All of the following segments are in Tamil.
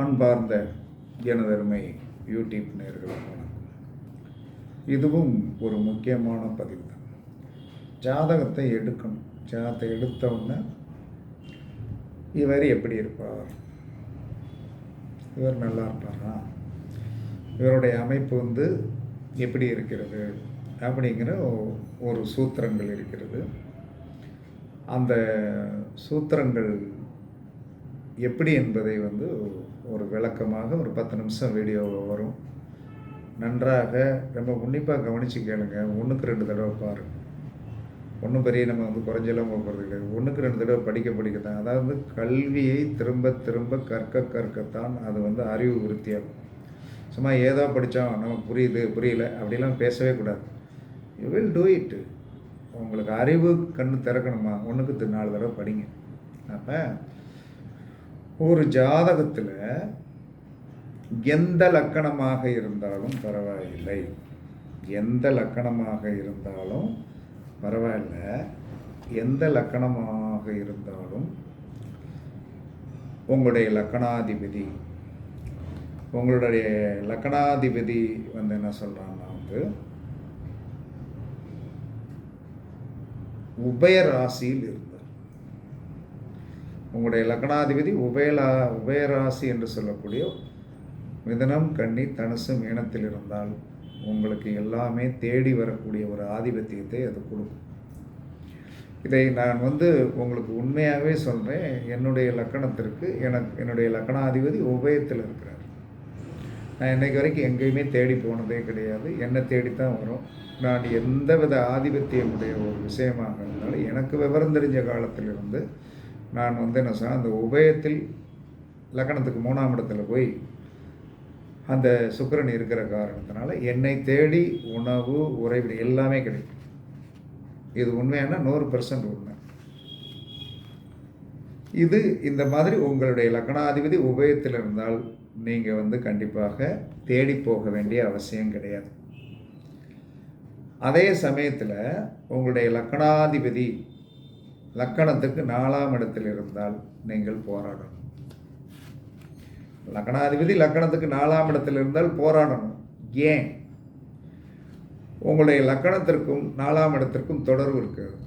அன்பார்ந்த எனதருமை யூடியூப் நேர்களுக்கு வணக்கம். இதுவும் ஒரு முக்கியமான பதிவு தான். ஜாதகத்தை எடுக்கணும். ஜாதகத்தை எடுத்தவுடனே இவர் எப்படி இருப்பார்? இவர் நல்லா இருப்பாரா? இவருடைய அமைப்பு வந்து எப்படி இருக்கிறது? அப்படிங்கிற ஒரு சூத்திரங்கள் இருக்கிறது. அந்த சூத்திரங்கள் எப்படி என்பதை வந்து ஒரு விளக்கமாக ஒரு பத்து நிமிஷம் வீடியோ வரும். நன்றாக ரொம்ப உன்னிப்பாக கவனித்து கேளுங்க. ஒன்றுக்கு ரெண்டு தடவை பாருங்க ஒன்றும் பெரிய நம்ம வந்து குறைஞ்செல்லாம் போகிறது கிடையாது. ஒன்றுக்கு ரெண்டு தடவை படிக்க படிக்க தான் அதாவது கல்வியை திரும்ப திரும்ப கற்க கற்கத்தான் அது வந்து அறிவு விருத்தியாகும் சும்மா ஏதோ படித்தோம் நமக்கு புரியுது புரியல அப்படிலாம் பேசவே கூடாது. யூ வில் டூ இட் உங்களுக்கு அறிவு கண்ணு திறக்கணுமா? ஒன்றுக்கு நாலு தடவை படிங்க. அப்போ ஒரு ஜாதகத்தில் எந்த லக்கணமாக இருந்தாலும் பரவாயில்லை. எந்த லக்கணமாக இருந்தாலும் பரவாயில்ல. எந்த லக்கணமாக இருந்தாலும் உங்களுடைய லக்கணாதிபதி உங்களுடைய லக்கணாதிபதி வந்து என்ன சொல்கிறாங்கன்னா வந்து உபய ராசியில் இருந்து உங்களுடைய லக்னாதிபதி உபயலா உபயராசி என்று சொல்லக்கூடிய மிதனம் கண்ணி தனுசு மீனத்தில் இருந்தால் உங்களுக்கு எல்லாமே தேடி வரக்கூடிய ஒரு ஆதிபத்தியத்தை அது கொடுக்கும். இதை நான் வந்து உங்களுக்கு உண்மையாகவே சொல்கிறேன் என்னுடைய லக்கணத்திற்கு எனக்கு என்னுடைய லக்கணாதிபதி உபயத்தில் இருக்கிறார். நான் இன்றைக்கு வரைக்கும் எங்கேயுமே தேடி போனதே கிடையாது. என்னை தேடித்தான் வரும். நான் எந்த வித ஆதிபத்தியமுடைய ஒரு விஷயமாக இருந்தாலும் எனக்கு விவரம் தெரிஞ்ச காலத்திலிருந்து நான் வந்து என்ன சொன்னால் அந்த உபயத்தில் லக்கணத்துக்கு மூணாம் இடத்துல போய் அந்த சுக்கரன் இருக்கிற காரணத்தினால என்னை தேடி உணவு உறைவிடு எல்லாமே கிடைக்கும். இது உண்மையான? நூறு பெர்சன்ட் உண்மை. இது இந்த மாதிரி உங்களுடைய லக்னாதிபதி உபயத்தில் இருந்தால் நீங்கள் வந்து கண்டிப்பாக தேடி போக வேண்டிய அவசியம் கிடையாது. அதே சமயத்தில் உங்களுடைய லக்கணாதிபதி லக்கணத்துக்கு நாலாம் இடத்தில் இருந்தால் நீங்கள் போராடணும். லக்கணாதிபதி லக்கணத்துக்கு நாலாம் இடத்தில் இருந்தால் போராடணும். ஏன்? உங்களுடைய லக்கணத்திற்கும் நாலாம் இடத்திற்கும் தொடர்பு இருக்கிறது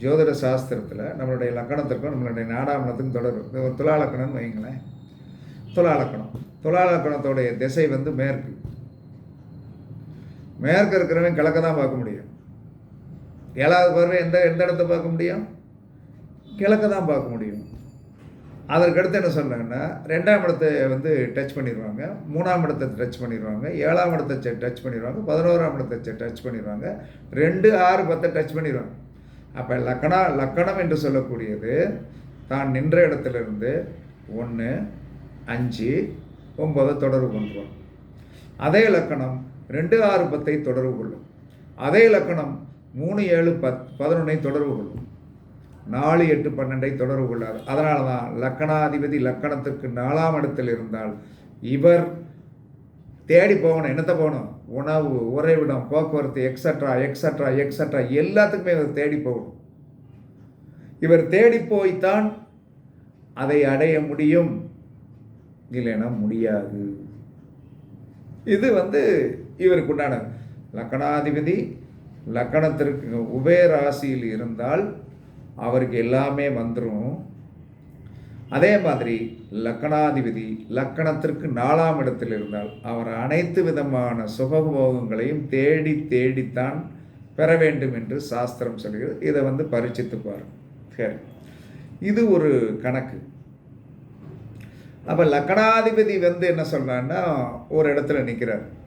ஜோதிட சாஸ்திரத்தில் நம்மளுடைய லக்கணத்திற்கும் நம்மளுடைய நாலாம் இடத்துக்கும் தொடர்பு இப்ப ஒரு துலா லக்கணம்னு வைங்களேன் துலா லக்கணம். துலா லக்கணத்தோடைய திசை வந்து மேற்கு. மேற்கு இருக்கிறவன் கிழக்க தான் பார்க்க முடியும். ஏழாவது பார்வை எந்த எந்த இடத்த பார்க்க முடியும்? கிழக்க தான் பார்க்க முடியும். அதற்கடுத்து என்ன சொன்னாங்கன்னா ரெண்டாம் இடத்தை வந்து டச் பண்ணிடுவாங்க மூணாம் இடத்தை டச் பண்ணிடுவாங்க ஏழாம் இடத்தை டச் பண்ணிடுவாங்க பதினோராம் இடத்தை டச் பண்ணிடுவாங்க ரெண்டு ஆறு பத்தை டச் பண்ணிடுவாங்க. அப்போ லக்கணா லக்கணம் என்று சொல்லக்கூடியது தான் நின்ற இடத்துலேருந்து ஒன்று அஞ்சு ஒம்பதை தொடர்பு கொண்டுருவோம் அதே லக்கணம் ரெண்டு ஆறு பத்தை தொடர்பு கொள்ளும். அதே லக்கணம் மூணு ஏழு பத் பதினொன்றை தொடர்பு கொள்ளும். நாலு எட்டு பன்னெண்டை தொடர்பு கொள்ளாது. அதனால தான் லக்கணாதிபதி லக்கணத்திற்கு நாலாம் இடத்தில் இருந்தால் இவர் தேடி போகணும். என்னத்தை போகணும்? உணவு உறைவிடம் போக்குவரத்து எக்ஸட்ரா எக்ஸட்ரா எக்ஸட்ரா எல்லாத்துக்குமே இவர் தேடி போகணும். இவர் தேடி போய்த்தான் அதை அடைய முடியும். இல்லைன்னா முடியாது. இது வந்து இவருக்கு உண்டான லக்கணாதிபதி லக்கணத்திற்கு உபய ராசியில் இருந்தால் அவருக்கு எல்லாமே வந்துடும் அதே மாதிரி லக்கணாதிபதி லக்கணத்திற்கு நாலாம் இடத்தில் இருந்தால் அவர் அனைத்து விதமான சுகபோகங்களையும் தேடி தேடித்தான் பெற வேண்டும் என்று சாஸ்திரம் சொல்கிறது. இதை வந்து பரிச்சித்துப்பார் சரி. இது ஒரு கணக்கு. அப்போ லக்கணாதிபதி வந்து என்ன சொல்கிறான்னா ஒரு இடத்துல நிற்கிறார்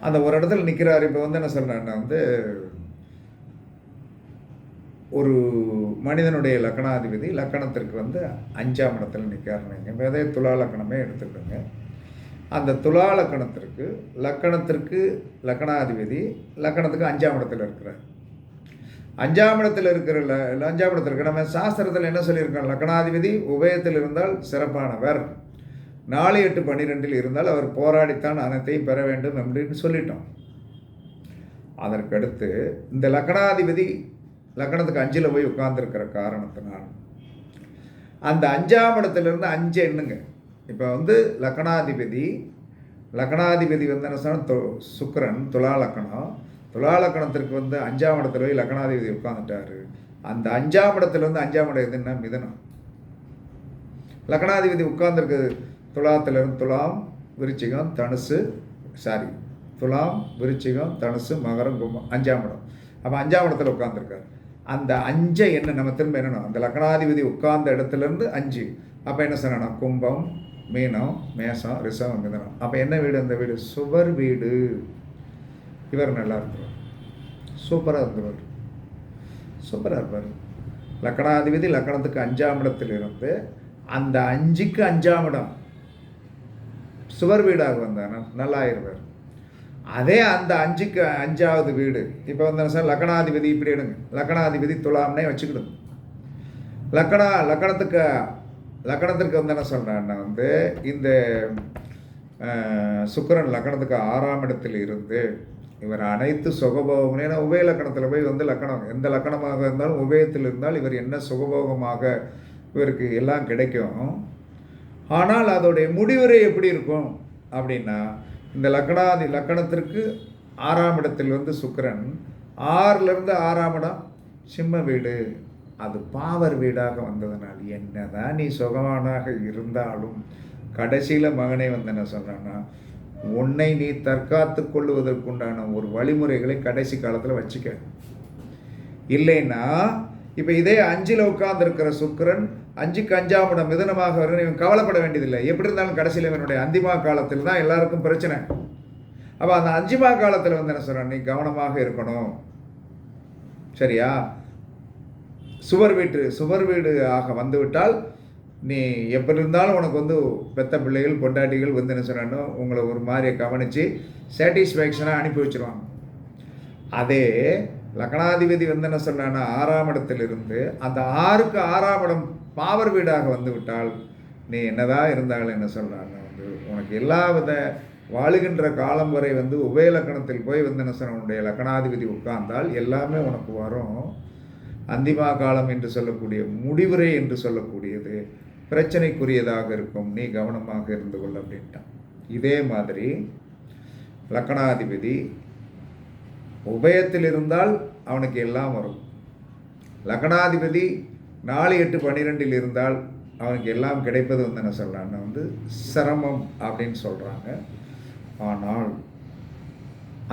அந்த ஒரு இடத்துல நிற்கிறார் இப்போ வந்து என்ன சொல்கிறேன்னா வந்து ஒரு மனிதனுடைய லக்கணாதிபதி லக்கணத்திற்கு வந்து அஞ்சாம் இடத்துல நிற்கிறாருன்னு இப்போ அதே துலா லக்கணமே எடுத்துக்கிடுங்க அந்த துலா லக்கணத்திற்கு லக்கணத்திற்கு லக்கணாதிபதி லக்கணத்துக்கு அஞ்சாம் இடத்துல இருக்கிறார். அஞ்சாம் இடத்தில் இருக்கிற ல- அஞ்சாம் இடத்துல இருக்கிற நம்ம சாஸ்திரத்தில் என்ன சொல்லியிருக்கோம் லக்கணாதிபதி உபயத்தில் இருந்தால் சிறப்பானவர். நாலு எட்டு பன்னிரெண்டில் இருந்தால் அவர் போராடித்தான் அனைத்தையும் பெற வேண்டும் அப்படின்னு சொல்லிட்டோம். அதற்கடுத்து இந்த லக்கணாதிபதி லக்கணத்துக்கு அஞ்சில் போய் உட்கார்ந்துருக்கிற காரணத்தினால் அந்த அஞ்சாம் இடத்துலேருந்து அஞ்சு எண்ணுங்க. இப்போ வந்து லக்கணாதிபதி லக்கணாதிபதி வந்து என்ன சொன்னால் சுக்கரன் துலா லக்கணம். துலா லக்கணத்திற்கு வந்து அஞ்சாம் இடத்துல போய் லக்கணாதிபதி உட்காந்துட்டாரு அந்த அஞ்சாம் இடத்துலேருந்து அஞ்சாம் இடம் எதுன்னா மிதனம். லக்கணாதிபதி உட்கார்ந்துருக்கு துலாத்திலிருந்து துலாம் விருச்சிகம் தனுசு சாரி துலாம் விருச்சிகம் தனுசு மகரம் கும்பம் அஞ்சாம் இடம். அப்போ அஞ்சாம் இடத்துல உட்காந்துருக்காரு அந்த அஞ்சை என்ன நம்ம திரும்ப என்னென்னா அந்த லக்னாதிபதி உட்கார்ந்த இடத்துலேருந்து அஞ்சு. அப்போ என்ன சொல்லணும் கும்பம் மீனம் மேசம் ரிசம் மிதனம். அப்போ என்ன வீடு? அந்த வீடு சுவர் வீடு. இவர் நல்லா இருந்தவர். சூப்பராக இருந்தவர். சூப்பராக இருப்பார். லக்கணாதிபதி லக்கணத்துக்கு அஞ்சாம் இடத்திலிருந்து அந்த அஞ்சுக்கு அஞ்சாம் இடம். சுவர் வீடாக வந்தார். நல்லா இருப்பார் அதே அந்த அஞ்சுக்கு அஞ்சாவது வீடு இப்போ வந்து சார் லக்கணாதிபதி இப்படி எடுங்க. லக்கணாதிபதி துலாம்னே வச்சுக்கிடுங்க. லக்கணா லக்கணத்துக்கு லக்கணத்திற்கு வந்து என்ன சொல்கிறேன்னா வந்து இந்த சுக்கரன் லக்கணத்துக்கு ஆறாம் இடத்தில் இருந்து இவர் அனைத்து சுகபோகம் ஏன்னா உபய லக்கணத்தில் போய் வந்து லக்கணம் எந்த லக்கணமாக இருந்தாலும் உபயத்தில் இருந்தால் இவர் என்ன சுகபோகமாக இவருக்கு எல்லாம் கிடைக்கும்? ஆனால் அதோடைய முடிவுரை எப்படி இருக்கும் அப்படின்னா இந்த லக்கணாதி லக்கணத்திற்கு ஆறாம் இடத்தில் வந்து சுக்கரன் ஆறிலிருந்து ஆறாம் இடம் சிம்ம வீடு. அது பாவர் வீடாக வந்ததனால் என்னதான் நீ சுகமானாக இருந்தாலும் கடைசியில் மகனே வந்து என்ன சொல்கிறான்னா உன்னை நீ தற்காத்து கொள்ளுவதற்குண்டான ஒரு வழிமுறைகளை கடைசி காலத்தில் வச்சுக்க. இல்லைன்னா இப்போ இதே அஞ்சில் உட்கார்ந்துருக்கிற சுக்கரன் அஞ்சுக்கு அஞ்சாம் இடம் மிதனமாக வரும் இவன் கவலைப்பட வேண்டியதில்லை. எப்படி இருந்தாலும் கடைசியில் இவனுடைய அந்திமா காலத்தில் தான் எல்லாருக்கும் பிரச்சனை. அப்போ அந்த அஞ்சுமா காலத்தில் வந்து என்ன சொல்கிறேன் நீ கவனமாக இருக்கணும். சரியா? சுவர் வீட்டு சுவர் வீடு ஆக வந்துவிட்டால் நீ எப்படி இருந்தாலும் உனக்கு வந்து பெத்த பிள்ளைகள் பொண்டாட்டிகள் வந்து என்ன சொன்னானோ உங்களை ஒரு மாதிரியை கவனித்து சாட்டிஸ்ஃபேக்ஷனாக அனுப்பி வச்சுருவாங்க. அதே லக்னாதிபதி வந்து என்ன சொன்னான்னா ஆறாம் இடத்திலிருந்து அந்த ஆறுக்கு ஆறாம் இடம் பாவர் வீடாக வந்து விட்டால் நீ என்னதான் இருந்தாலும் என்ன சொல்கிறாங்க வந்து உனக்கு எல்லா வித வாழுகின்ற காலம் வரை வந்து உபய லக்கணத்தில் போய் வந்து என்ன சொன்ன உன்னுடைய லக்னாதிபதி உட்கார்ந்தால் எல்லாமே உனக்கு வரும். அந்திமா காலம் என்று சொல்லக்கூடிய முடிவுரை என்று சொல்லக்கூடியது. பிரச்சனைக்குரியதாக இருக்கும். நீ கவனமாக இருந்து கொள் அப்படின்ட்டான். இதே மாதிரி லக்கணாதிபதி உபயத்தில் இருந்தால் அவனுக்கு எல்லாம் வரும். லக்னாதிபதி நாலு எட்டு பன்னிரெண்டில் இருந்தால் அவனுக்கு எல்லாம் கிடைப்பது வந்து என்ன சொல்கிறான்னு வந்து சிரமம் அப்படின்னு சொல்கிறாங்க ஆனால்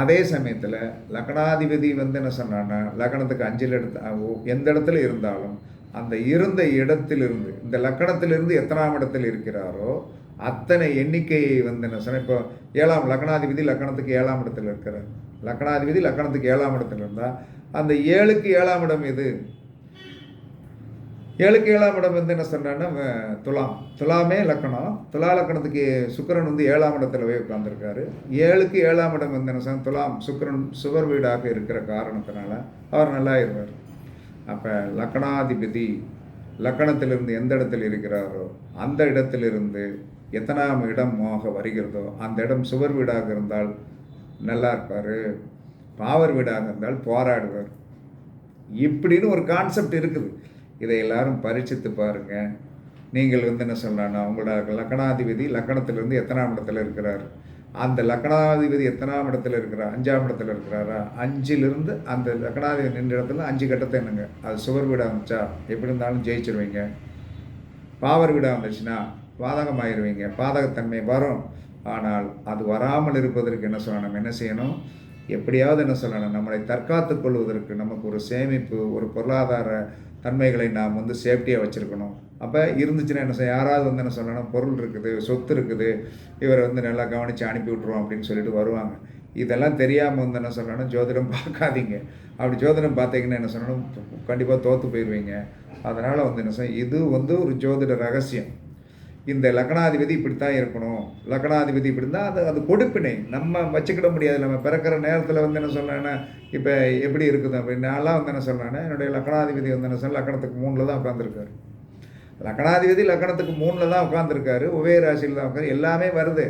அதே சமயத்தில் லக்னாதிபதி வந்து என்ன சொன்னான்னா லக்னத்துக்கு அஞ்சில் இடத்து எந்த இடத்துல இருந்தாலும் அந்த இருந்த இடத்திலிருந்து இந்த லக்கணத்திலிருந்து எத்தனாம் இடத்தில் இருக்கிறாரோ அத்தனை எண்ணிக்கையை வந்து என்ன சொன்னால் இப்போ ஏழாம் லக்னாதிபதி லக்கணத்துக்கு ஏழாம் இடத்தில் இருக்கிறார். லக்னாதிபதி லக்கணத்துக்கு ஏழாம் இடத்துல இருந்தால் அந்த ஏழுக்கு ஏழாம் இடம் எது? ஏழுக்கு ஏழாம் இடம் வந்து என்ன சொல்கிறான்னா துலாம். துலாமே லக்கணம். துலா லக்கணத்துக்கு சுக்கரன் வந்து ஏழாம் இடத்துல போய் உட்காந்துருக்காரு ஏழுக்கு ஏழாம் இடம் வந்து என்ன சொன்னா, துலாம். சுக்கரன் சுவர் வீடாக இருக்கிற காரணத்தினால அவர் நல்லா இருவார் அப்போ லக்கணாதிபதி லக்கணத்திலிருந்து எந்த இடத்தில் இருக்கிறாரோ அந்த இடத்திலிருந்து எத்தனாம் இடமாக வருகிறதோ அந்த இடம் சுவர் வீடாக இருந்தால் நல்லா இருப்பார் பாவர் வீடாக இருந்தால் போராடுவார். இப்படின்னு ஒரு கான்செப்ட் இருக்குது. இதை எல்லாரும் பரிச்சித்து பாருங்கள் நீங்கள் வந்து என்ன சொல்லலாம்னா உங்களோட லக்கணாதிபதி லக்கணத்திலிருந்து எத்தனாம் இடத்துல இருக்கிறார்? அந்த லக்கணாதிபதி எத்தனாம் இடத்துல இருக்கிறார்? அஞ்சாம் இடத்துல இருக்கிறாரா? அஞ்சிலிருந்து அந்த லக்கணாதிபதி நின்ற இடத்துல அஞ்சு கட்டத்தை என்னங்க? அது சுவர் வீடாக இருந்துச்சா? எப்படி இருந்தாலும் ஜெயிச்சிருவீங்க. பாவர் வீடாக இருந்துச்சுன்னா பாதகமாயிருவீங்க. பாதகத்தன்மை வரும். ஆனால் அது வராமல் இருப்பதற்கு என்ன சொல்லணும்? நம்ம என்ன செய்யணும்? எப்படியாவது என்ன சொல்லணும்? நம்மளை தற்காத்து கொள்வதற்கு நமக்கு ஒரு சேமிப்பு ஒரு பொருளாதார தன்மைகளை நாம் வந்து சேஃப்டியாக வச்சுருக்கணும். அப்போ இருந்துச்சுன்னா என்ன செய்ய யாராவது வந்து என்ன சொல்லணும்? பொருள் இருக்குது சொத்து இருக்குது இவரை வந்து நல்லா கவனித்து அனுப்பி விட்ருவோம் அப்படின்னு சொல்லிட்டு வருவாங்க. இதெல்லாம் தெரியாமல் வந்து என்ன சொல்லணும்? ஜோதிடம் பார்க்காதீங்க. அப்படி ஜோதிடம் பார்த்தீங்கன்னா என்ன சொல்லணும்? கண்டிப்பாக தோற்று போயிடுவீங்க அதனால் வந்து என்ன செய்ய இது வந்து ஒரு ஜோதிட ரகசியம். இந்த லக்னாதிபதி இப்படி தான் இருக்கணும். லக்னாதிபதி இப்படி இருந்தால் அது அது கொடுப்பினை. நம்ம வச்சுக்கிட முடியாது. நம்ம பிறக்கிற நேரத்தில் வந்து என்ன சொன்னேன்னா இப்போ எப்படி இருக்குது அப்படின்னு நான்லாம் வந்து என்ன சொன்னேன்னா என்னுடைய லக்னாதிபதி வந்து என்ன சொன்ன லக்கணத்துக்கு மூணில் தான் உட்காந்துருக்காரு லக்னாதிபதி லக்கணத்துக்கு மூணில் தான் உட்காந்துருக்காரு உபய ராசியில் தான் உட்காந்து எல்லாமே வருது.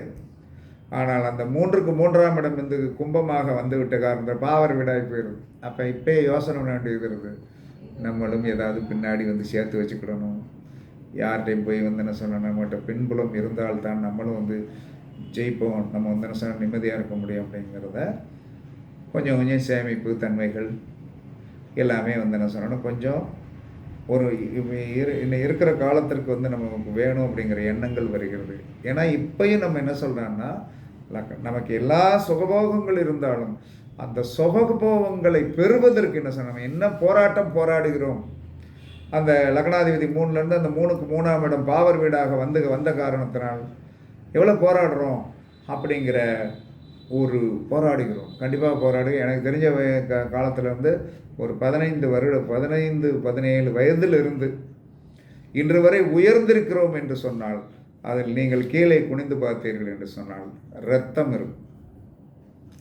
ஆனால் அந்த மூன்றுக்கு மூன்றாம் இடம் இந்த கும்பமாக வந்து விட்ட காரணம் பாவர் விடாய் போயிடுது அப்போ இப்போயே யோசனை பண்ண வேண்டியது இருக்குது. நம்மளும் ஏதாவது பின்னாடி வந்து சேர்த்து வச்சுக்கிடணும். யார்கிட்டையும் போய் வந்து என்ன சொன்னால் நம்மகிட்ட பின்புலம் இருந்தால்தான் நம்மளும் வந்து ஜெயிப்போம். நம்ம வந்து என்ன சொன்னால் நிம்மதியாக இருக்க முடியும் அப்படிங்கிறத கொஞ்சம் கொஞ்சம் சேமிப்பு தன்மைகள் எல்லாமே வந்து என்ன சொன்னோன்னா கொஞ்சம் ஒரு இரு- இன்னும் இருக்கிற காலத்திற்கு வந்து நமக்கு வேணும் அப்படிங்கிற எண்ணங்கள் வருகிறது. ஏன்னா இப்பயும் நம்ம என்ன சொல்கிறோன்னா நமக்கு எல்லா சுகபோகங்கள் இருந்தாலும் அந்த சுகபோகங்களை பெறுவதற்கு என்ன சொன்ன நம்ம என்ன போராட்டம் போராடுகிறோம்? அந்த லக்னாதிபதி மூணுலேருந்து அந்த மூணுக்கு மூணாம் இடம் பாவர் வீடாக வந்து வந்த காரணத்தினால் எவ்வளோ போராடுறோம் அப்படிங்கிற ஒரு போராடுகிறோம். கண்டிப்பாக போராடு எனக்கு தெரிஞ்ச வய- க காலத்தில் வந்து ஒரு பதினைந்து வருட பதினைந்து பதினேழு வயதிலிருந்து இன்று வரை உயர்ந்திருக்கிறோம் என்று சொன்னால் அதில் நீங்கள் கீழே குனிந்து பார்த்தீர்கள் என்று சொன்னால் இரத்தம் இருக்கும்.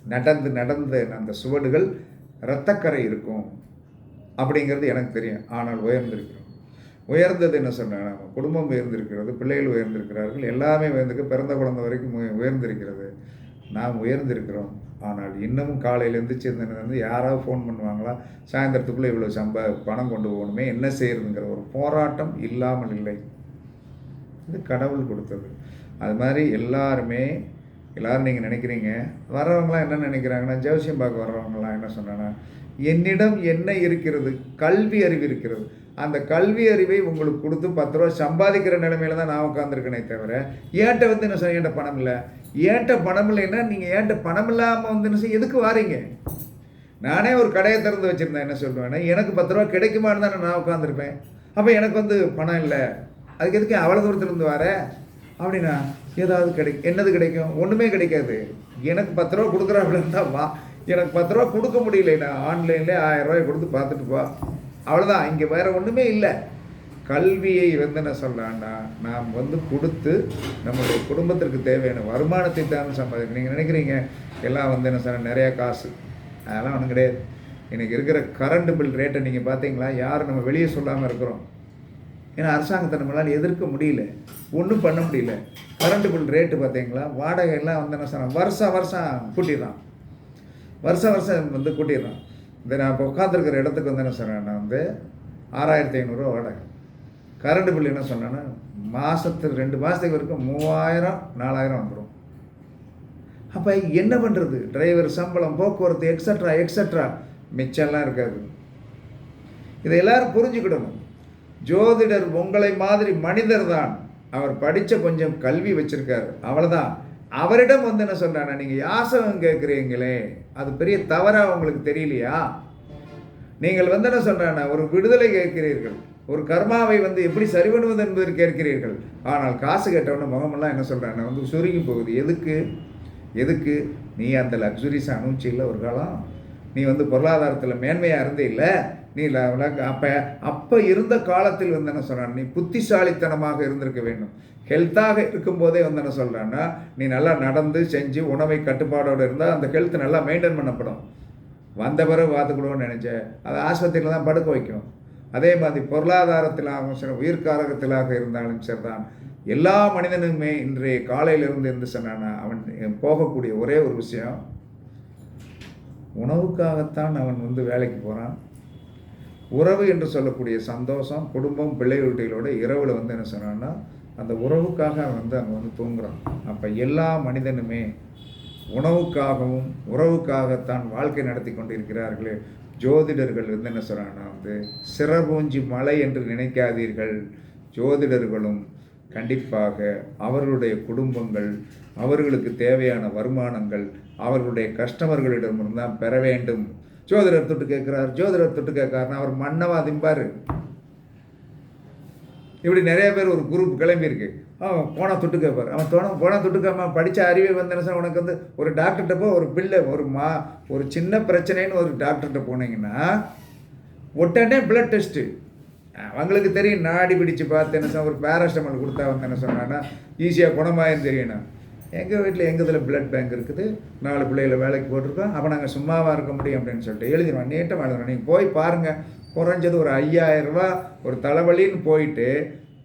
நடந்து நடந்த அந்த சுவடுகள் இரத்தக்கரை இருக்கும். அப்படிங்கிறது எனக்கு தெரியும். ஆனால் உயர்ந்திருக்கிறோம். உயர்ந்தது என்ன சொன்னேன் நம்ம குடும்பம் உயர்ந்திருக்கிறது பிள்ளைகள் உயர்ந்திருக்கிறார்கள் எல்லாமே உயர்ந்திருக்கு பிறந்த குழந்தை வரைக்கும் உயர்ந்திருக்கிறது. நாம் உயர்ந்திருக்கிறோம். ஆனால் இன்னமும் காலையில் எழுந்திரிச்சு யாராவது ஃபோன் பண்ணுவாங்களா? சாயந்தரத்துக்குள்ளே இவ்வளோ சம்ப பணம் கொண்டு போகணுமே என்ன செய்யறதுங்கிற ஒரு போராட்டம் இல்லாமல் இல்லை. இது கடவுள் கொடுத்தது. அது மாதிரி எல்லாருமே எல்லோரும் நீங்கள் நினைக்கிறீங்க. வர்றவங்களாம் என்ன நினைக்கிறாங்கன்னா ஜோசியம் பார்க்க வர்றவங்களாம் என்ன சொன்னாங்கன்னா என்னிடம் என்ன இருக்கிறது? கல்வி அறிவு இருக்கிறது. அந்த கல்வி அறிவை உங்களுக்கு கொடுத்து பத்து ரூபா சம்பாதிக்கிற நிலைமையில தான் நான் உட்காந்துருக்கேனே தவிர ஏன்ட்ட வந்து என்ன சொல்ல என்கிட்ட பணம் இல்லை? ஏன்ட்ட பணம் இல்லைன்னா நீங்கள் ஏன்ட்ட பணம் இல்லாமல் வந்து என்ன செய்ய எதுக்கு வாரீங்க? நானே ஒரு கடையை திறந்து வச்சுருந்தேன். என்ன சொல்லுவேன்னா எனக்கு பத்து ரூபா கிடைக்குமான்னு தானே நான் உட்காந்துருப்பேன் அப்போ எனக்கு வந்து பணம் இல்லை. அதுக்கு எதுக்கு அவ்வளோ தூரத்துலேருந்து வர? அப்படின்னா ஏதாவது கிடை என்னது கிடைக்கும்? ஒன்றுமே கிடைக்காது. எனக்கு பத்து ரூபா கொடுக்குறாப்புலன்னு தான் வா. எனக்கு பத்து ரூபா கொடுக்க முடியலண்ணா ஆன்லைன்லேயே ஆயிரம் ரூபாய் கொடுத்து பார்த்துட்டு போ அவ்வளோதான் இங்கே வேறு ஒன்றுமே இல்லை. கல்வியை வந்து என்ன சொல்லலான்னா நாம் வந்து கொடுத்து நம்மளுடைய குடும்பத்திற்கு தேவையான வருமானத்தை தான் சம்பாதிக்கணும். நீங்கள் நினைக்கிறீங்க எல்லாம் வந்து என்ன சொல்ல நிறையா காசு. அதெல்லாம் ஒன்றும் கிடையாது. இன்றைக்கி இருக்கிற கரண்ட் பில் ரேட்டை நீங்கள் பார்த்தீங்களா? யாரும் நம்ம வெளியே சொல்லாமல் இருக்கிறோம். ஏன்னா அரசாங்கத்தை நம்மளால் எதிர்க்க முடியல. ஒன்றும் பண்ண முடியல. கரண்ட் பில் ரேட்டு பார்த்தீங்களா? வாடகை எல்லாம் வந்து என்ன சொன்னால் வருஷம் வருஷம் கூட்டிடுறான். வருஷம் வருஷம் வந்து கூட்டிடுறான். இந்த நான் இப்போ உட்காந்துருக்கிற இடத்துக்கு வந்து என்ன சொன்னேன் நான் வந்து ஆறாயிரத்தி ஐநூறுரூவா வாடகை. கரண்ட் பில் என்ன சொன்னேன்னா மாதத்துக்கு ரெண்டு மாதத்துக்கு வரைக்கும் மூவாயிரம் நாலாயிரம் வந்துடும் அப்போ என்ன பண்ணுறது டிரைவர் சம்பளம் போக்குவரத்து எக்ஸட்ரா எக்ஸட்ரா மிச்சம்லாம் இருக்காது. இதை எல்லோரும் புரிஞ்சுக்கிடணும். ஜோதிடர் உங்களை மாதிரி மனிதர் தான். அவர் படித்த கொஞ்சம் கல்வி வச்சுருக்கார். அவ்வளோதான் அவரிடம் வந்து என்ன சொல்கிறாங்க நீங்கள் யாசகம் கேட்குறீங்களே? அது பெரிய தவறாக உங்களுக்கு தெரியலையா? நீங்கள் வந்து என்ன சொல்றானா ஒரு விடுதலை கேட்கிறீர்கள். ஒரு கர்மாவை வந்து எப்படி சரி பண்ணுவது என்பது கேட்கிறீர்கள். ஆனால் காசு கேட்டவன முகமெல்லாம் என்ன சொல்றானா வந்து சுருங்கி போகுது. எதுக்கு? எதுக்கு? நீ அந்த லக்ஸுரிஸ் அனுப்பிச்சில்ல ஒரு காலம். நீ வந்து பொருளாதாரத்தில் மேன்மையாக இருந்தே இல்லை. நீ அப்போ அப்போ இருந்த காலத்தில் வந்து என்ன சொல்கிறான் நீ புத்திசாலித்தனமாக இருந்திருக்க வேண்டும். ஹெல்த்தாக இருக்கும்போதே வந்து என்ன சொல்கிறான்னா நீ நல்லா நடந்து செஞ்சு உணவை கட்டுப்பாடோடு இருந்தால் அந்த ஹெல்த் நல்லா மெயின்டைன் பண்ணப்படும். வந்த பிறகு பார்த்துக்கணும்னு நினச்சேன் அது ஆஸ்பத்திரியில் தான் படுக்க வைக்கும் அதே மாதிரி பொருளாதாரத்திலாகவும் சரி உயிர்காரகத்திலாக இருந்தாலும் சரிதான். எல்லா மனிதனுமே இன்றைய காலையிலிருந்து இருந்து சொன்னானா அவன் போகக்கூடிய ஒரே ஒரு விஷயம் உணவுக்காகத்தான் அவன் வந்து வேலைக்கு போகிறான் உறவு என்று சொல்லக்கூடிய சந்தோஷம் குடும்பம் பிள்ளை வீட்டுகளோட இரவில் வந்து என்ன சொன்னான்னா அந்த உறவுக்காக அவன் வந்து அங்கே வந்து தூங்குறான். அப்போ எல்லா மனிதனுமே உணவுக்காகவும் உறவுக்காகத்தான் வாழ்க்கை நடத்தி கொண்டிருக்கிறார்களே. ஜோதிடர்கள் வந்து என்ன சொல்கிறாங்கன்னா வந்து சிறபூஞ்சி மலை என்று நினைக்காதீர்கள். ஜோதிடர்களும் கண்டிப்பாக அவர்களுடைய குடும்பங்கள் அவர்களுக்கு தேவையான வருமானங்கள் அவர்களுடைய கஸ்டமர்களிடமிருந்து தான் பெற வேண்டும். ஜோதிடர் தொட்டு கேட்குறார் ஜோதிடர் தொட்டு கேட்காருன்னு அவர் மன்னவா திம்பார். இப்படி நிறைய பேர் ஒரு குரூப் கிளம்பியிருக்கு. அவன் போனால் தொட்டு கேட்பார் அவன் தோண போனால் தொட்டு கேட்பான். படித்த அறிவை வந்தேன்னு உனக்கு வந்து ஒரு டாக்டர்கிட்ட போ ஒரு பிள்ளை ஒரு மா ஒரு சின்ன பிரச்சனைன்னு ஒரு டாக்டர்கிட்ட போனீங்கன்னா உடனே பிளட் டெஸ்ட்டு அவங்களுக்கு தெரியும் நாடி பிடிச்சு பார்த்து என்ன ஒரு பேராஸ்டமல் கொடுத்தா வந்து என்ன சொன்னான்னா ஈஸியாக குணமாயின்னு தெரியணும் எங்கள் வீட்டில் எங்கள் இதில் பிளட் பேங்க் இருக்குது. நாலு பிள்ளைகளை வேலைக்கு போட்டிருக்கோம். அப்போ நாங்கள் சும்மாவாக இருக்க முடியும் அப்படின்னு சொல்லிட்டு எழுதிடுவோம் நீட்டம் எழுதுறோம் நீங்கள் போய் பாருங்கள் குறைஞ்சது ஒரு ஐயாயிரரூபா ஒரு தலைவலின்னு போயிட்டு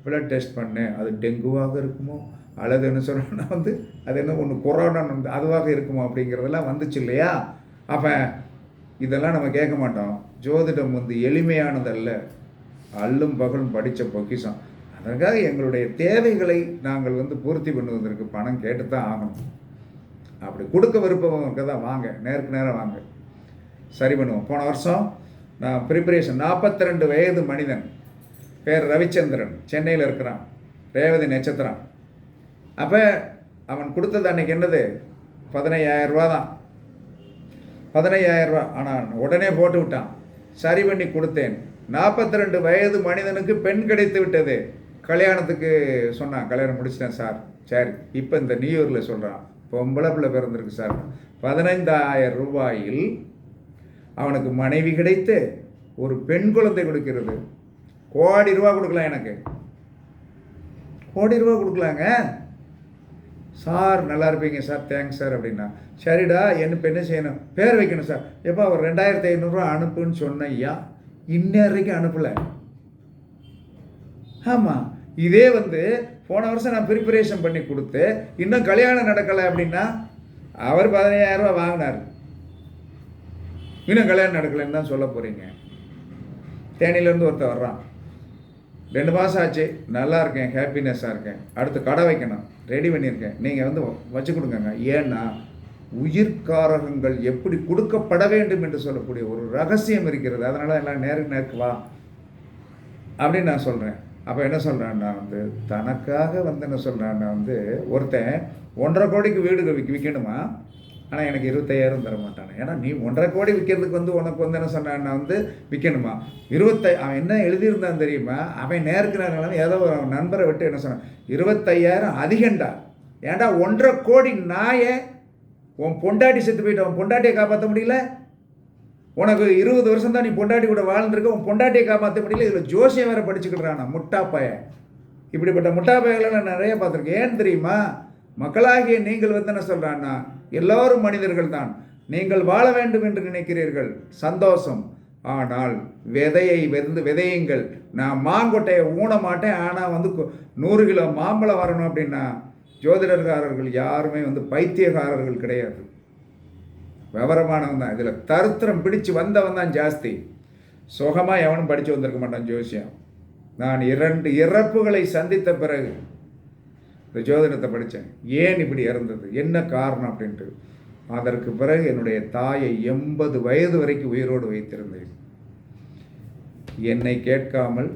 பிளட் டெஸ்ட் பண்ணு. அது டெங்குவாக இருக்குமோ? அல்லது என்ன சொன்னோன்னா வந்து அது என்ன ஒன்று கொரோனா வந்து அதுவாக இருக்குமோ அப்படிங்கிறதெல்லாம் வந்துச்சு இல்லையா? அப்போ இதெல்லாம் நம்ம கேட்க மாட்டோம். ஜோதிடம் வந்து எளிமையானதல்ல. அல்லும் பகலும் படித்த பொக்கிஷம். அதற்காக எங்களுடைய தேவைகளை நாங்கள் வந்து பூர்த்தி பண்ணுவதற்கு பணம் கேட்டு தான் ஆகணும். அப்படி கொடுக்க விருப்பவங்க தான் வாங்க நேருக்கு நேரம் வாங்க. சரி பண்ணுவோம். போன வருஷம் நான் ப்ரிப்பரேஷன் நாற்பத்தி ரெண்டு வயது மனிதன் பேர் ரவிச்சந்திரன் சென்னையில் இருக்கிறான் ரேவதி நட்சத்திரம். அப்போ அவன் கொடுத்தது அன்றைக்கி என்னது? பதினையாயிரம் ரூபா தான். பதினையாயிரம் ரூபா. ஆனால் உடனே போட்டு விட்டான். சரி பண்ணி கொடுத்தேன். நாற்பத்தி ரெண்டு வயது மனிதனுக்கு பெண் கிடைத்து விட்டது. கல்யாணத்துக்கு சொன்னான் கல்யாணம் முடிச்சிட்டேன் சார். சரி இப்போ இந்த நியூ இயரில் சொல்கிறான் பொம்பளை பிள்ளை பிறந்திருக்கு சார். பதினைந்தாயிரம் ரூபாயில் அவனுக்கு மனைவி கிடைத்து ஒரு பெண் குழந்தை கொடுக்கிறது. கோடி ரூபா கொடுக்கலாம் எனக்கு. கோடி ரூபா கொடுக்கலாங்க? சார் நல்லா இருப்பீங்க சார். தேங்க்ஸ் சார் அப்படின்னா. சரிடா என்ன இப்போ என்ன செய்யணும்? பேர் வைக்கணும் சார். எப்போ ஒரு ரெண்டாயிரத்தி ஐநூறுரூவா அனுப்புன்னு சொன்ன ஐயா இன்ன வரைக்கும் அனுப்பலை. ஆமாம் இதே வந்து போன வருஷம் நான் ப்ரிப்பரேஷன் பண்ணி கொடுத்து இன்னும் கல்யாணம் நடக்கலை அப்படின்னா அவர் பதினையாயிரரூபா வாங்கினார். இன்னும் கல்யாணம் நடக்கலைன்னு தான் சொல்ல போகிறீங்க தேனியிலேருந்து ஒருத்தர் வர்றான். ரெண்டு மாதம் ஆச்சு. நல்லா இருக்கேன் ஹாப்பினஸ்ஸாக இருக்கேன். அடுத்து கடை வைக்கணும். ரெடி பண்ணியிருக்கேன். நீங்கள் வந்து வச்சு கொடுங்கங்க. ஏன்னா உயிர்காரகங்கள் எப்படி கொடுக்கப்பட வேண்டும் என்று சொல்லக்கூடிய ஒரு ரகசியம் இருக்கிறது. அதனால் எல்லாம் நேருக்கு நேருக்கு வா அப்படின்னு நான் சொல்கிறேன் அப்போ என்ன சொல்கிறான்னா வந்து தனக்காக வந்து என்ன சொல்கிறான்னா வந்து ஒருத்தன் ஒன்றரை கோடிக்கு வீடு விற்க விற்கணுமா ஆனால் எனக்கு இருபத்தையாயிரம் தர மாட்டானே. ஏன்னா நீ ஒன்றரை கோடி விற்கிறதுக்கு வந்து உனக்கு வந்து என்ன சொன்னான்னா வந்து விற்கணுமா இருபத்தை அவன் என்ன எழுதியிருந்தான் தெரியுமா? அவன் நேருக்கு நேரம் ஏதோ ஒரு அவன் நண்பரை விட்டு என்ன சொன்னான் இருபத்தையாயிரம் அதிகண்டா ஏன்டா ஒன்றரை கோடி நாயை உன் பொண்டாட்டி செத்து போயிட்டு உன் பொண்டாட்டியை காப்பாற்ற முடியல? உனக்கு இருபது வருஷம் தான் நீ பொண்டாட்டி கூட வாழ்ந்துருக்க உன் பொண்டாட்டியை காப்பாற்ற முடியல. இதில் ஜோசியம் வேற படிச்சுக்கிட்டுறானா முட்டாப்பாய. இப்படிப்பட்ட முட்டாப்பாய்களை நான் நிறைய பார்த்துருக்கேன். ஏன் தெரியுமா? மக்களாகிய நீங்கள் வந்து என்ன சொல்கிறான்னா எல்லோரும் மனிதர்கள் தான். நீங்கள் வாழ வேண்டும் என்று நினைக்கிறீர்கள். சந்தோஷம். ஆனால் விதையை வெந்து விதையுங்கள். நான் மாங்கொட்டையை ஊன மாட்டேன். ஆனால் வந்து கு- நூறு கிலோ மாம்பழம் வரணும் அப்படின்னா ஜோதிடர்காரர்கள் யாருமே வந்து பைத்தியக்காரர்கள் கிடையாது. விவரமானவன் தான். இதில் தருத்திரம் பிடிச்சு வந்தவன் தான் ஜாஸ்தி. சுகமாக எவனும் படித்து வந்திருக்க மாட்டான் ஜோசியம். நான் இரண்டு இறப்புகளை சந்தித்த பிறகு இந்த ஜோதிடத்தை படித்தேன் ஏன் இப்படி இறந்தது? என்ன காரணம் அப்படின்ட்டு. அதற்கு பிறகு என்னுடைய தாயை எண்பது வயது வரைக்கும் உயிரோடு வைத்திருந்தேன். என்னை கேட்காமல்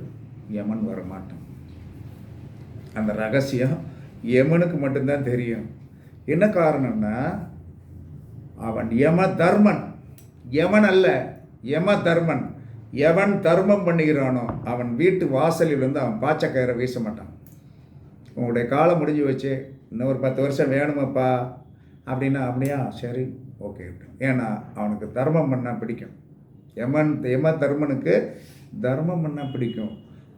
யமன் வரமாட்டான். அந்த ரகசியம் யமனுக்கு மட்டும்தான் தெரியும். என்ன காரணம்னா அவன் யம தர்மன் யமன் அல்ல யம தர்மன் எவன் தர்மம் பண்ணுகிறானோ அவன் வீட்டு வாசலில் வந்து அவன் பாச்சக்கயிறை வீச மாட்டான். உங்களுடைய காலம் முடிஞ்சு வச்சு இன்னும் ஒரு பத்து வருஷம் வேணுமாப்பா? அப்படின்னா அப்படியா? சரி ஓகே ஏன்னா அவனுக்கு தர்மம் பண்ணால் பிடிக்கும். யமன் யம தர்மனுக்கு தர்மம் பண்ணால் பிடிக்கும்.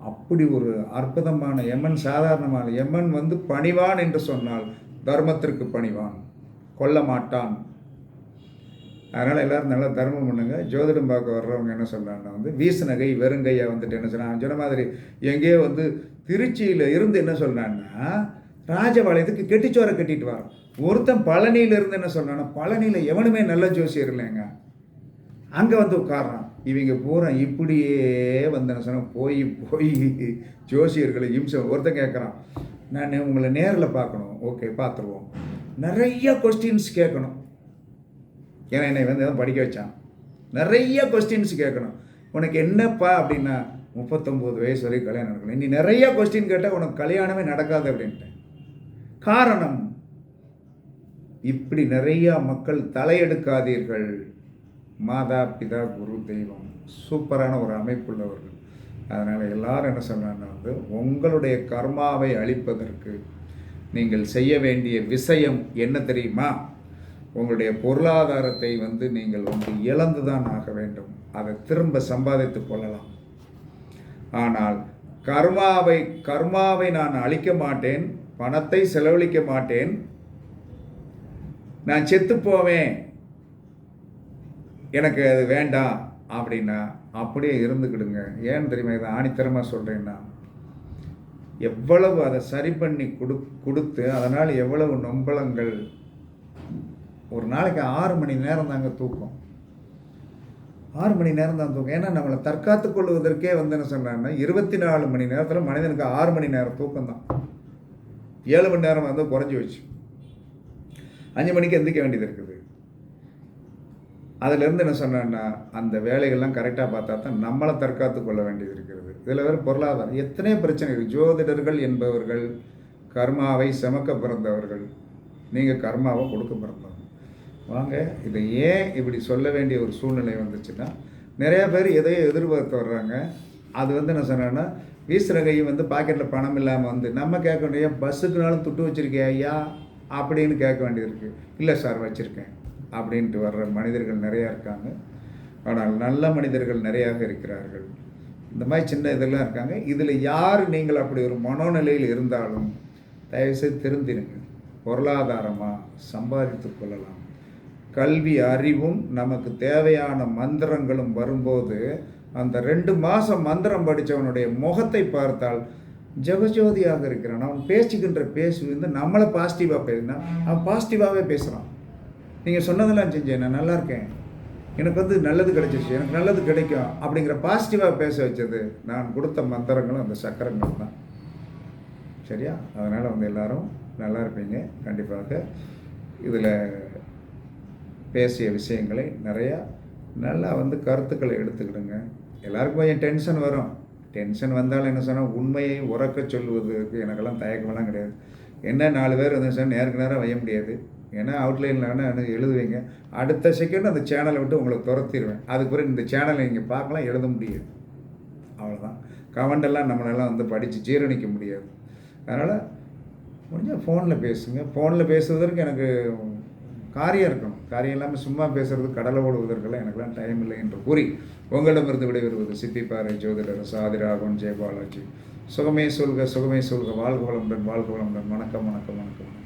அப்படி ஒரு அற்புதமான யமன் சாதாரணமான யமன் வந்து பணிவான் என்று சொன்னால் தர்மத்திற்கு பணிவான். கொல்ல மாட்டான். அதனால் எல்லாரும் நல்லா தர்மம் பண்ணுங்க. ஜோதிடம் பார்க்க வர்றவங்க என்ன சொல்கிறாங்கன்னா வந்து வீசுநகை வெறுங்கையாக வந்துட்டு என்ன சொன்னான் அவன் சொன்ன மாதிரி எங்கேயோ வந்து திருச்சியில் இருந்து என்ன சொல்கிறான்னா ராஜபாளையத்துக்கு கெட்டிச்சோரை கட்டிட்டு வரான் ஒருத்தன் பழனியிலேருந்து என்ன சொல்கிறான்னா பழனியில் எவனுமே நல்ல ஜோசியர் இல்லைங்க. அங்கே வந்து உட்காடுறான் இவங்க பூரா இப்படியே வந்து என்ன சொன்ன போய் போய் ஜோசியர்களை இம்சம் ஒருத்தன் கேட்குறான் நான் உங்களை நேரில் பார்க்கணும். ஓகே பார்த்துருவோம். நிறைய கொஸ்டின்ஸ் கேட்கணும். ஏன்னா என்னை வந்து தான் படிக்க வச்சான். நிறைய கொஸ்டின்ஸ் கேட்கணும். உனக்கு என்னப்பா அப்படின்னா முப்பத்தொம்போது வயசு வரைக்கும் கல்யாணம் நடக்கணும். நீ நிறைய கொஸ்டின் கேட்டால் உனக்கு கல்யாணமே நடக்காது அப்படின்ட்டேன் காரணம் இப்படி நிறையா மக்கள் தலையெடுக்காதீர்கள். மாதா பிதா குரு தெய்வம். சூப்பரான ஒரு அமைப்புள்ளவர்கள் அதனால் எல்லாரும் என்ன சொன்னாங்கன்னா வந்து உங்களுடைய கர்மாவை அழிப்பதற்கு நீங்கள் செய்ய வேண்டிய விஷயம் என்ன தெரியுமா? உங்களுடைய பொருளாதாரத்தை வந்து நீங்கள் வந்து இழந்து தான் ஆக வேண்டும். அதை திரும்ப சம்பாதித்து கொள்ளலாம். ஆனால் கர்மாவை கர்மாவை நான் அழிக்க மாட்டேன் பணத்தை செலவழிக்க மாட்டேன் நான் செத்து போவேன் எனக்கு அது வேண்டாம் அப்படின்னா அப்படியே இருந்துக்கிடுங்க. ஏன் தெரியுமா? இதை ஆணித்தரமாக சொல்கிறேன்னா எவ்வளவு அதை சரி பண்ணி கொடு கொடுத்து அதனால் எவ்வளவு நொம்பலங்கள் ஒரு நாளைக்கு ஆறு மணி நேரம் தாங்க தூக்கம். ஆறு மணி நேரம் தான் தூக்கம். ஏன்னா நம்மளை தற்காத்து கொள்வதற்கே வந்து என்ன சொன்னாங்கன்னா இருபத்தி நாலு மணி நேரத்தில் மனிதனுக்கு ஆறு மணி நேரம் தூக்கம் தான். ஏழு மணி நேரம் வந்து குறைஞ்சி வச்சு அஞ்சு மணிக்கு எந்திரிக்க வேண்டியது இருக்குது. அதுலேருந்து என்ன சொன்னேன்னா அந்த வேலைகள்லாம் கரெக்டாக பார்த்தா தான் நம்மளை தற்காத்து கொள்ள வேண்டியது இருக்கிறது இதில் வேறு பொருளாதாரம். எத்தனை பிரச்சனைகள். ஜோதிடர்கள் என்பவர்கள் கர்மாவை செமக்க பிறந்தவர்கள். நீங்கள் கர்மாவை கொடுக்க பிறந்தவர்கள். வாங்க இதை ஏன் இப்படி சொல்ல வேண்டிய ஒரு சூழ்நிலை வந்துச்சுன்னா நிறையா பேர் எதையோ எதிர்பார்த்து வர்றாங்க. அது வந்து என்ன சொன்னேன்னா வீசுகிற கை வந்து பாக்கெட்டில் பணம் இல்லாமல் வந்து நம்ம கேட்க வேண்டிய பஸ்ஸுக்குனாலும் துட்டு வச்சுருக்கே ஐயா? அப்படின்னு கேட்க வேண்டியது இருக்குது இல்லை சார் வச்சுருக்கேன் அப்படின்ட்டு வர்ற மனிதர்கள் நிறையா இருக்காங்க. ஆனால் நல்ல மனிதர்கள் நிறையாக இருக்கிறார்கள். இந்த மாதிரி சின்ன இதெல்லாம் இருக்காங்க. இதில் யார் நீங்கள் அப்படி ஒரு மனோநிலையில் இருந்தாலும் தயவுசெய்து திருந்திருங்க பொருளாதாரமாக சம்பாதித்து கொள்ளலாம். கல்வி அறிவும் நமக்கு தேவையான மந்திரங்களும் வரும்போது அந்த ரெண்டு மாதம் மந்திரம் படித்தவனுடைய முகத்தை பார்த்தால் ஜெகஜோதியாக இருக்கிறான். அவன் பேசிக்கின்ற பேசு வந்து நம்மளை பாசிட்டிவாக பேசினா அவன் பாசிட்டிவாகவே பேசுகிறான் நீங்கள் சொன்னதெல்லாம் செஞ்சேன் நான் நல்லா இருக்கேன். எனக்கு வந்து நல்லது கிடைச்சிச்சு எனக்கு நல்லது கிடைக்கும் அப்படிங்கிற பாசிட்டிவாக பேச வச்சது நான் கொடுத்த மந்திரங்களும் அந்த சக்கரங்கள் தான். சரியா? அதனால் வந்து எல்லோரும் நல்லா இருப்பீங்க. கண்டிப்பாக இதில் பேசிய விஷயங்களை நிறையா நல்லா வந்து கருத்துக்களை எடுத்துக்கிடுங்க. எல்லாருக்கும் கொஞ்சம் டென்ஷன் வரும். டென்ஷன் வந்தாலும் என்ன சொன்னால் உண்மையை உறக்க சொல்வதற்கு எனக்கெல்லாம் தயக்கமெல்லாம் கிடையாது. என்ன நாலு பேர் வந்து சொன்னால் நேருக்கு நேரம் வைய முடியாது. ஏன்னா அவுட்லைனில் வேணால் எழுதுவீங்க. அடுத்த செகண்ட் அந்த சேனலை விட்டு உங்களை துரத்திடுவேன் அதுக்கு பிறகு இந்த சேனலை நீங்கள் பார்க்கலாம் எழுத முடியாது. அவ்வளோதான் கமெண்டெல்லாம் நம்மளெல்லாம் வந்து படித்து ஜீரணிக்க முடியாது. அதனால் முடிஞ்சால் ஃபோனில் பேசுங்க. ஃபோனில் பேசுவதற்கு எனக்கு காரியம் இருக்கணும் காரியம் இல்லாமல் சும்மா பேசுறது கடலை ஓடுவதற்கெல்லாம் எனக்குலாம் டைம் இல்லை என்று கூறி உங்களிடமிருந்து விடைபெறுவது சித்திப்பாறை ஜோதிடர் சாதிராகவன் ஜெயபாலாஜி. சுகமே சொல்க சுகமே சொல்க வாழ்க வளமுடன் வாழ்க வளமுடன். வணக்கம் வணக்கம் வணக்கம் வணக்கம்.